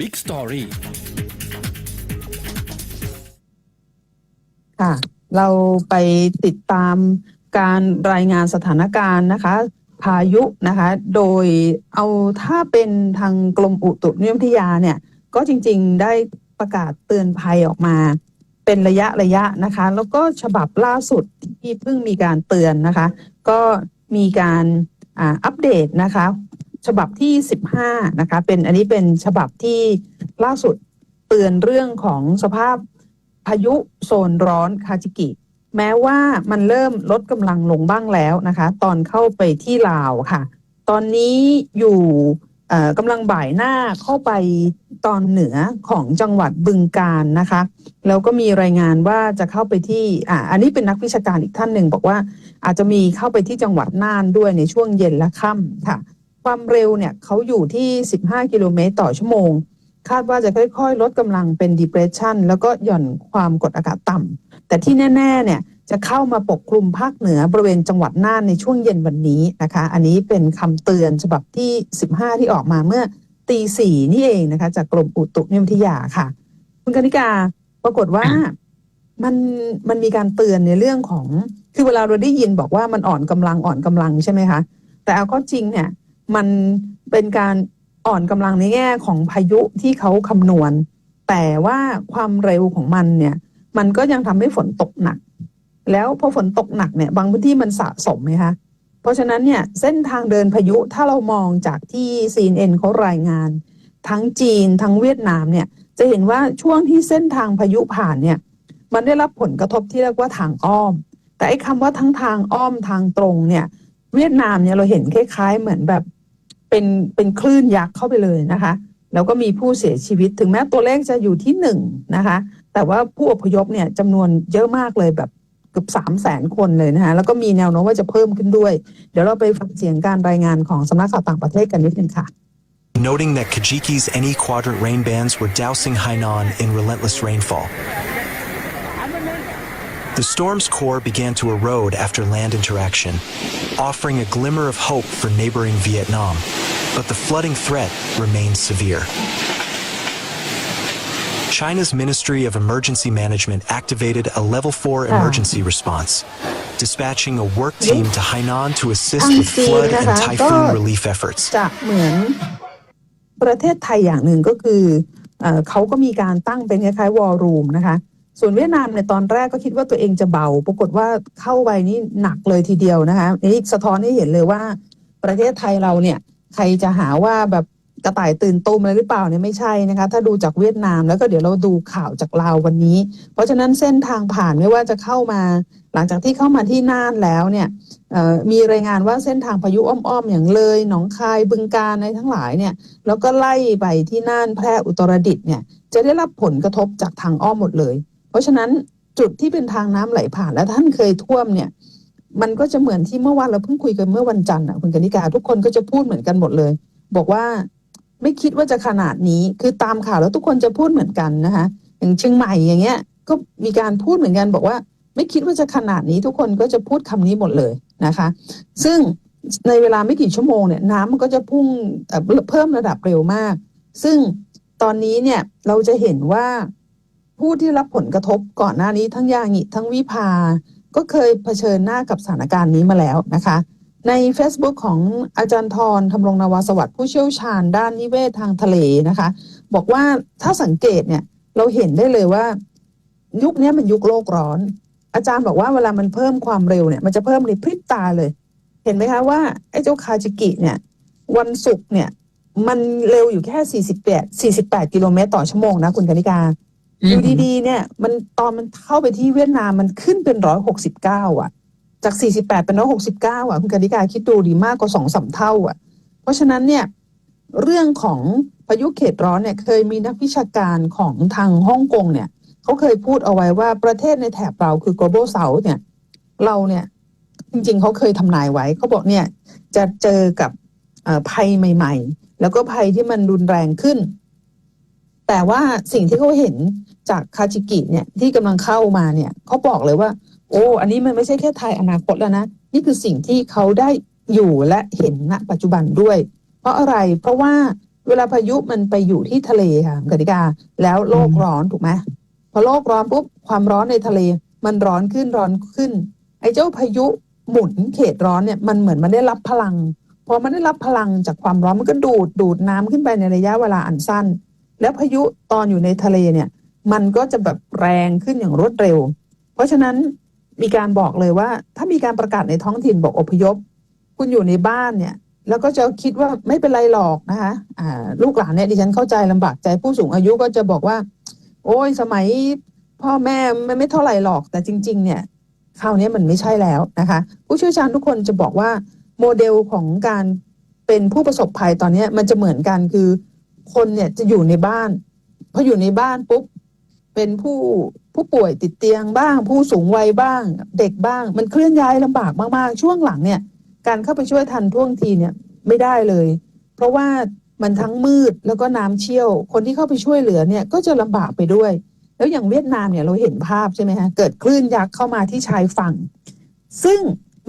Big Story ค่ะ เราไปติดตามการรายงานสถานการณ์นะคะ พายุนะคะ โดยเอาถ้าเป็นทางกรมอุตุนิยมวิทยาเนี่ย ก็จริงๆได้ประกาศเตือนภัยออกมา เป็นระยะระยะนะคะ แล้วก็ฉบับล่าสุดที่เพิ่งมีการเตือนนะคะ ก็มีการอัปเดตนะคะ ฉบับที่ 15 นะคะ เป็นอันนี้เป็นฉบับที่ล่าสุดเตือนเรื่องของสภาพพายุโซนร้อนคาจิกิ แม้ว่ามันเริ่มลดกำลังลงบ้างแล้วนะคะ ตอนเข้าไปที่ลาวค่ะ ตอนนี้อยู่กำลังบ่ายหน้าเข้าไปตอนเหนือของจังหวัดบึงกาฬนะคะ แล้วก็มีรายงานว่าจะเข้าไปที่อ่าอันนี้เป็นนักวิชาการอีกท่านหนึ่งบอกว่าอาจจะมีเข้าไปที่จังหวัดน่านด้วยในช่วงเย็นและค่ำค่ะ ความเร็วเนี่ยเขาอยู่ที่ 15 กิโลเมตรต่อชั่วโมง คาดว่าจะค่อย ๆ ลดกำลังเป็น depression แล้วก็หย่อนความกดอากาศต่ำแต่ที่แน่ ๆ เนี่ยจะเข้ามาปกคลุมภาคเหนือบริเวณจังหวัดน่านในช่วงเย็นวันนี้นะคะ อันนี้เป็นคำเตือนฉบับที่ 15 ที่ออกมาเมื่อตีสี่นี่เองนะคะ จากกรมอุตุนิยมวิทยาค่ะ คุณกนิกาปรากฏว่ามันมันมีการเตือนในเรื่องของ คือเวลาเราได้ยินบอกว่ามันอ่อนกำลังอ่อนกำลังใช่ไหมคะ แต่เอาก็จริงเนี่ย มันเป็นการอ่อนกำลังในแง่ของพายุที่เขาคำนวณ แต่ว่าความเร็วของมันเนี่ย มันก็ยังทำให้ฝนตกหนัก แล้วพอฝนตกหนักเนี่ย บางพื้นที่มันสะสมไหมคะเพราะฉะนั้นเนี่ยเส้นทางเดินพายุถ้าเรามองจากที่ CNN เขารายงาน ทั้งจีนทั้งเวียดนามเนี่ย จะเห็นว่าช่วงที่เส้นทางพายุผ่านเนี่ยมันได้รับผลกระทบที่เรียกว่าทางอ้อม แต่ไอ้คำว่าทั้งทางอ้อมทางตรงเนี่ย เวียดนามเนี่ยเราเห็นคล้ายๆเหมือนแบบ เป็นเป็นคลื่นยักษ์เข้าไปเลยนะคะ แล้วก็มีผู้เสียชีวิตถึงแม้ตัวเลขจะอยู่ที่หนึ่งนะคะ แต่ว่าผู้อพยพเนี่ยจำนวนเยอะมากเลยแบบเกือบสามแสนคนเลยนะคะแล้วก็มีแนวโน้มว่าจะเพิ่มขึ้นด้วย เดี๋ยวเราไปฟังเสียงการรายงานของสำนักข่าวต่างประเทศกันนิดนึงค่ะ noting that Kajiki's NE quadrant rain bands were dousing Hainan in relentless rainfall. The storm's core began to erode after land interaction, offering a glimmer of hope for neighboring Vietnam, but the flooding threat remains severe. China's Ministry of Emergency Management activated a level 4 emergency response, dispatching a work team to Hainan to assist with flood and typhoon relief efforts. จะเหมือนประเทศไทยอย่างหนึ่งก็คือเอ่อเขาก็มีการตั้งเป็นคล้ายๆวอลลุ่มนะคะ ส่วนเวียดนามในยตอนแรกก็คิดว่าตัวเองจะเบา ปรากฏว่าเข้าไปนี่หนักเลยทีเดียวนะคะนี่สะท้อนให้เห็นเลยว่า ประเทศไทยเราเนี่ยใครจะหาว่าแบบกระต่ายตื่นตูมอะไรหรือเปล่าเนี่ยไม่ใช่นะคะ ถ้าดูจากเวียดนามแล้วก็เดี๋ยวเราดูข่าวจากลาววันนี้ เพราะฉะนั้นเส้นทางผ่านไม่ว่าจะเข้ามา หลังจากที่เข้ามาที่น่านแล้วเนี่ยมีรายงานว่าเส้นทางพายุอ้อมๆอย่างเลยหนองคายบึงกาฬในทั้งหลายเนี่ยแล้วก็ไล่ไปที่น่านแพร่อุตรดิตถ์เนี่ยจะได้รับผลกระทบจากทางอ้อมหมดเลย เพราะฉะนั้นจุดที่เป็นทางน้ำไหลผ่านและท่านเคยท่วมเนี่ยมันก็จะเหมือนที่เมื่อวานเราเพิ่งคุยกันเมื่อวันจันทร์อะคุณกนิกาทุกคนก็จะพูดเหมือนกันหมดเลย บอกว่าไม่คิดว่าจะขนาดนี้คือตามข่าวแล้วทุกคนจะพูดเหมือนกันนะคะอย่างเชียงใหม่อย่างเงี้ย ก็มีการพูดเหมือนกันบอกว่า ไม่คิดว่าจะขนาดนี้ทุกคนก็จะพูดคำนี้หมดเลยนะคะ ซึ่งในเวลาไม่กี่ชั่วโมงเนี่ยน้ำมันก็จะพุ่งเพิ่มระดับเร็วมาก ซึ่งตอนนี้เนี่ยเราจะเห็นว่า ผู้ที่รับผลกระทบก่อนหน้านี้ทั้งยางิทั้งวิภา ก็เคยเผชิญหน้ากับสถานการณ์นี้มาแล้วนะคะ ใน Facebook ของอาจารย์ทรทำรงนาวาสวัสดิ์ผู้เชี่ยวชาญด้านนิเวศทางทะเลนะคะ บอกว่าถ้าสังเกตเนี่ยเราเห็นได้เลยว่า ยุคนี้มันยุคโลกร้อน อาจารย์บอกว่าเวลามันเพิ่มความเร็วเนี่ยมันจะเพิ่มในพริบตาเลย เห็นไหมคะว่าไอ้เจ้าคาจิกิเนี่ย วันศุกร์เนี่ย มันเร็วอยู่แค่ 48 48 กิโลเมตรต่อชั่วโมงนะคุณกนิกา อยู่ดีๆ เนี่ย มันตอนมันเข้าไปที่เวียดนามมันขึ้นเป็น169อะ จาก48เป็น169อะ คุณกนิกาคิดดูดีมากกว่าสองสามเท่า อะ เพราะฉะนั้นเนี่ย เรื่องของพายุเขตร้อนเนี่ย เคยมีนักวิชาการของทางฮ่องกงเนี่ยเขาเคยพูดเอาไว้ว่าประเทศในแถบเราคือ global south เนี่ย เราเนี่ย จริงๆเขาเคยทำนายไว้เขาบอกเนี่ย จะเจอกับภัยใหม่ ๆ แล้วก็ภัยที่มันรุนแรงขึ้น แต่ว่าสิ่งที่เขาเห็นจากคาจิกิเนี่ยที่กำลังเข้ามาเนี่ยเขาบอกเลยว่า โอ้อันนี้มันไม่ใช่แค่ไทยอนาคตแล้วนะ นี่คือสิ่งที่เขาได้อยู่และเห็นณปัจจุบันด้วย เพราะอะไรเพราะว่าเวลาพายุมันไปอยู่ที่ทะเลค่ะกติกาแล้วโลกร้อนถูกไหมพอโลกร้อนปุ๊บความร้อนในทะเล มันร้อนขึ้นร้อนขึ้น ไอ้เจ้าพายุหมุนเขตร้อนเนี่ยมันเหมือนมันได้รับพลังพอมันได้รับพลังจากความร้อนมันก็ดูดดูดน้ำขึ้นไปในระยะเวลาอันสั้น แล้วพายุตอนอยู่ในทะเลเนี่ย มันก็จะแบบแรงขึ้นอย่างรวดเร็ว เพราะฉะนั้นมีการบอกเลยว่า ถ้ามีการประกาศในท้องถิ่นบอกอพยพ คุณอยู่ในบ้านเนี่ย แล้วก็จะคิดว่าไม่เป็นไรหรอกนะคะอ่าลูกหลานเนี่ยดิฉันเข้าใจลำบากใจผู้สูงอายุก็จะบอกว่า โอ้ยสมัยพ่อแม่ไม่ไม่เท่าไหร่หรอกแต่จริง ๆ เนี่ยคราวนี้มันไม่ใช่แล้วนะคะ ผู้เชี่ยวชาญทุกคนจะบอกว่าโมเดลของการเป็นผู้ประสบภัยตอนนี้มันจะเหมือนกันคือ คนเนี่ยจะอยู่ในบ้านพออยู่ในบ้านปุ๊บเป็นผู้ผู้ป่วยติดเตียงบ้าง ผู้สูงวัยบ้าง เด็กบ้าง มันเคลื่อนย้ายลำบากมากๆ ช่วงหลังเนี่ย การเข้าไปช่วยทันท่วงทีเนี่ยไม่ได้เลย เพราะว่ามันทั้งมืดแล้วก็น้ำเชี่ยว คนที่เข้าไปช่วยเหลือเนี่ยก็จะลำบากไปด้วย แล้วอย่างเวียดนามเนี่ยเราเห็นภาพใช่ไหมฮะเกิดคลื่นยักษ์เข้ามาที่ชายฝั่ง ซึ่ง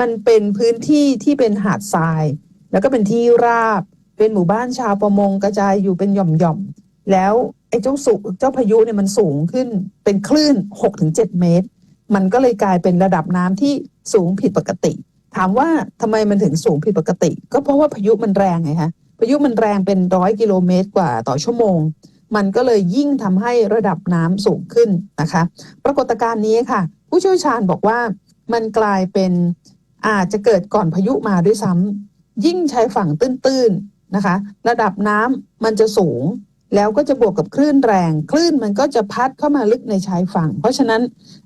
มันเป็นพื้นที่ที่เป็นหาดทราย แล้วก็เป็นที่ราบ เป็นหมู่บ้านชาวประมงกระจายอยู่เป็นหย่อมๆ แล้วไอ้เจ้าสุเจ้าพายุเนี่ยมันสูงขึ้นเป็นคลื่น 6-7 เมตร มันก็เลยกลายเป็นระดับน้ำที่สูงผิดปกติ ถามว่าทำไมมันถึงสูงผิดปกติ ก็เพราะว่าพายุมันแรงไงคะพายุมันแรงเป็นร้อยกิโลเมตรกว่าต่อชั่วโมง มันก็เลยยิ่งทำให้ระดับน้ำสูงขึ้นนะคะ ปรากฏการณ์นี้ค่ะ ผู้เชี่ยวชาญบอกว่ามันกลายเป็นอาจจะเกิดก่อนพายุมาด้วยซ้ำยิ่งชายฝั่งตื้นๆ นะคะ ระดับน้ำมันจะสูง แล้วก็จะบวกกับคลื่นแรง คลื่นมันก็จะพัดเข้ามาลึกในชายฝั่ง เพราะฉะนั้น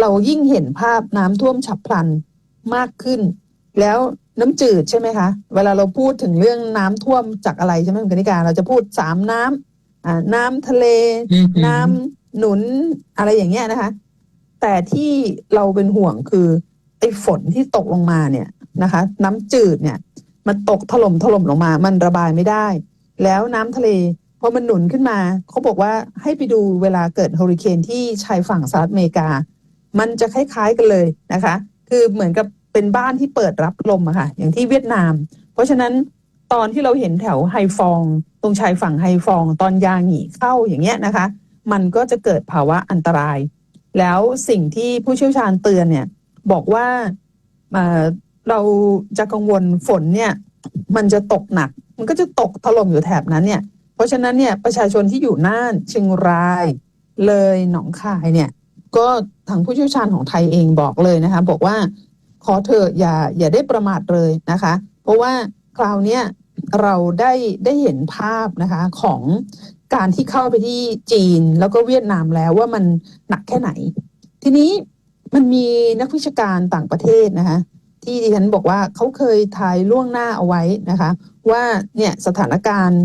เรายิ่งเห็นภาพน้ำท่วมฉับพลันมากขึ้น แล้วน้ำจืดใช่ไหมคะ เวลาเราพูดถึงเรื่องน้ำท่วมจากอะไรใช่ไหมคุณกนิการเราจะพูดสามน้ำอ่าน้ำทะเลอือหือน้ำหนุนอะไรอย่างเงี้ยนะคะ แต่ที่เราเป็นห่วงคือไอ้ฝนที่ตกลงมาเนี่ยนะคะ น้ำจืดเนี่ย มันตกถล่มถล่มลงมา มันระบายไม่ได้ แล้วน้ำทะเลพอมันหนุนขึ้นมา เขาบอกว่าให้ไปดูเวลาเกิดเฮอริเคนที่ชายฝั่งสหรัฐอเมริกา มันจะคล้ายๆกันเลยนะคะ คือเหมือนกับเป็นบ้านที่เปิดรับลมอะค่ะ อย่างที่เวียดนาม เพราะฉะนั้นตอนที่เราเห็นแถวไฮฟอง ตรงชายฝั่งไฮฟอง ตอนยางหงีเข้าอย่างเงี้ยนะคะ มันก็จะเกิดภาวะอันตราย แล้วสิ่งที่ผู้เชี่ยวชาญเตือนเนี่ยบอกว่า เราจะกังวลฝนเนี่ย มันจะตกหนัก มันก็จะตกถล่มอยู่แถบนั้นเนี่ย เพราะฉะนั้นเนี่ยประชาชนที่อยู่น่านเชียงราย เลยหนองคายเนี่ย ก็ทางผู้เชี่ยวชาญของไทยเองบอกเลยนะคะ บอกว่าขอเถอะอย่าอย่าได้ประมาทเลยนะคะ เพราะว่าคราวเนี้ยเราได้ได้เห็นภาพนะคะของการที่เข้าไปที่จีนแล้วก็เวียดนามแล้วว่ามันหนักแค่ไหน ทีนี้มันมีนักวิชาการต่างประเทศนะคะ ที่ดิฉันบอกว่าเขาเคยทายล่วงหน้าเอาไว้นะคะ ว่าเนี่ยสถานการณ์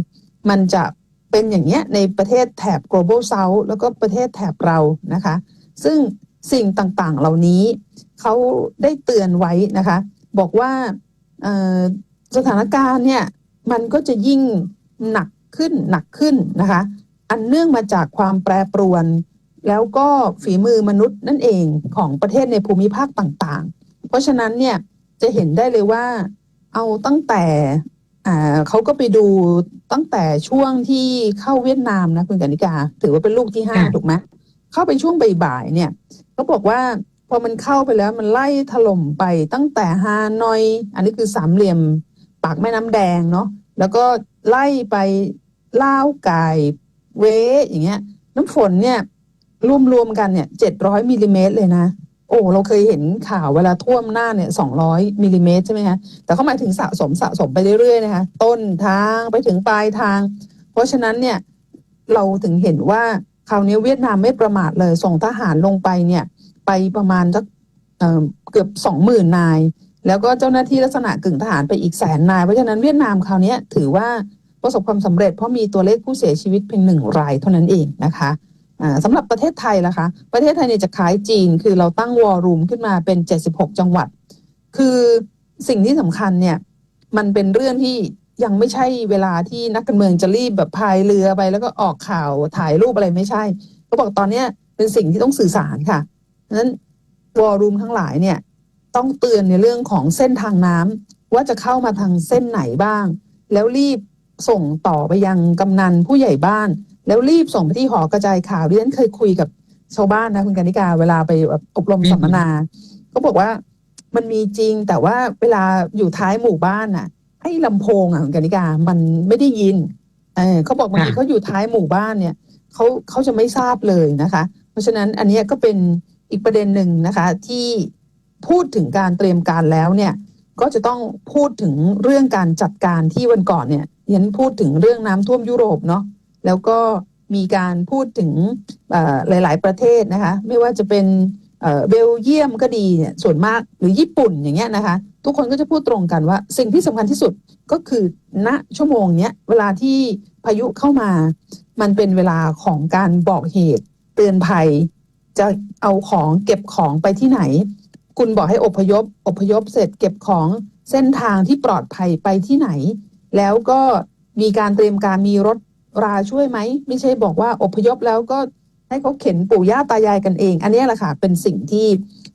มันจะเป็นอย่างเนี้ยในประเทศแถบ global south แล้วก็ประเทศแถบเรานะคะ ซึ่งสิ่งต่างๆเหล่านี้เขาได้เตือนไว้นะคะ บอกว่าสถานการณ์เนี่ยมันก็จะยิ่งหนักขึ้นหนักขึ้นนะคะ อันเนื่องมาจากความแปรปรวน แล้วก็ฝีมือมนุษย์นั่นเองของประเทศในภูมิภาคต่างๆ เพราะฉะนั้นเนี่ยจะเห็นได้เลยว่า เอาตั้งแต่อ่าเขาก็ไปดูตั้งแต่ช่วงที่เข้าเวียดนามนะคุณกนิกา ถือว่าเป็นลูกที่ห้าค่ะถูกไหมเข้าไปช่วงบ่ายๆเนี่ยเขาบอกว่าพอมันเข้าไปแล้วมันไล่ถล่มไปตั้งแต่ฮานอย อันนี้คือสามเหลี่ยมปากแม่น้ำแดงเนาะแล้วก็ไล่ไปล่าวไก่เวอย่างเงี้ย น้ำฝนเนี่ยรวมๆกันเนี่ยเจ็ดร้อยมิลลิเมตรเลยนะ โอ้เราเคยเห็นข่าวเวลาท่วมหน้าเนี่ยสองร้อยมิลลิเมตรใช่ไหมคะแต่เขาหมายถึงสะสมสะสมไปเรื่อยๆนะคะต้นทางไปถึงปลายทาง เพราะฉะนั้นเนี่ยเราถึงเห็นว่าคราวนี้เวียดนามไม่ประมาทเลย ส่งทหารลงไปเนี่ยไปประมาณสักเเกือบสองหมื่นนาย แล้วก็เจ้าหน้าที่ลักษณะกึ่งทหารไปอีกแสนนาย เพราะฉะนั้นเวียดนามคราวนี้ถือว่าประสบความสำเร็จเพราะมีตัวเลขผู้เสียชีวิตเพียงหนึ่งรายเท่านั้นเองนะคะ สำหรับประเทศไทยล่ะคะ ประเทศไทยเนี่ยจะคล้ายจีน คือเราตั้งวอลลุ่มขึ้นมาเป็น 76 จังหวัด คือสิ่งที่สำคัญเนี่ย มันเป็นเรื่องที่ยังไม่ใช่เวลาที่นักการเมืองจะรีบแบบพายเรือไป แล้วก็ออกข่าวถ่ายรูปอะไรไม่ใช่เขาบอกตอนเนี้ยเป็นสิ่งที่ต้องสื่อสารค่ะนั้นวอลลุ่มทั้งหลายเนี่ยต้องเตือนในเรื่องของเส้นทางน้ำว่าจะเข้ามาทางเส้นไหนบ้าง แล้วรีบส่งต่อไปยังกำนันผู้ใหญ่บ้าน แล้วรีบส่งไปที่หอกระจายข่าวดิฉันเคยคุยกับชาวบ้านนะคุณกนิกาเวลาไปแบบอบรมอืมสัมมนาก็บอกว่ามันมีจริงแต่ว่าเวลาอยู่ท้ายหมู่บ้านน่ะไอ้ลำโพงอะคุณกนิกามันไม่ได้ยินเออเขาบอกบางทีเขาอยู่ท้ายหมู่บ้านเนี่ยเขาเขาจะไม่ทราบเลยนะคะ เพราะฉะนั้นอันเนี้ยก็เป็นอีกประเด็นหนึ่งนะคะ ที่พูดถึงการเตรียมการแล้วเนี่ย ก็จะต้องพูดถึงเรื่องการจัดการที่วันก่อนเนี่ยยันพูดถึงเรื่องน้ำท่วมยุโรปเนาะ แล้วก็มีการพูดถึงหลาย ๆ ประเทศนะคะ ไม่ว่าจะเป็นเอ่อเบลเยียมก็ดีเนี่ยส่วนมากหรือญี่ปุ่นอย่างเงี้ยนะคะ ทุกคนก็จะพูดตรงกันว่า สิ่งที่สำคัญที่สุดก็คือณชั่วโมงเนี้ยเวลาที่พายุเข้ามา มันเป็นเวลาของการบอกเหตุเตือนภัย จะเอาของเก็บของไปที่ไหน คุณบอกให้อพยพ อพยพเสร็จเก็บของเส้นทางที่ปลอดภัยไปที่ไหน แล้วก็มีการเตรียมการมีรถ ราช่วยไหม ไม่ใช่บอกว่าอพยพแล้วก็ให้เขาเข็นปู่ย่าตายายกันเอง อันเนี้ยแหละค่ะเป็นสิ่งที่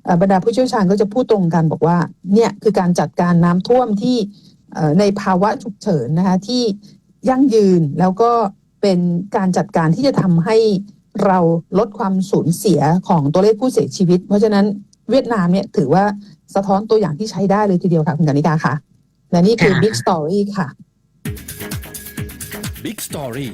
เอ่อบรรดาผู้เชี่ยวชาญก็จะพูดตรงกันบอกว่าเนี่ยคือการจัดการน้ำท่วมที่เอ่อในภาวะฉุกเฉินนะคะที่ยั่งยืนแล้วก็เป็นการจัดการที่จะทำให้เราลดความสูญเสียของตัวเลขผู้เสียชีวิต เพราะฉะนั้นเวียดนามเนี่ยถือว่าสะท้อนตัวอย่างที่ใช้ได้เลยทีเดียวค่ะ คุณกนิกาค่ะ และนี่คือค่ะ Big Story ค่ะ Big Story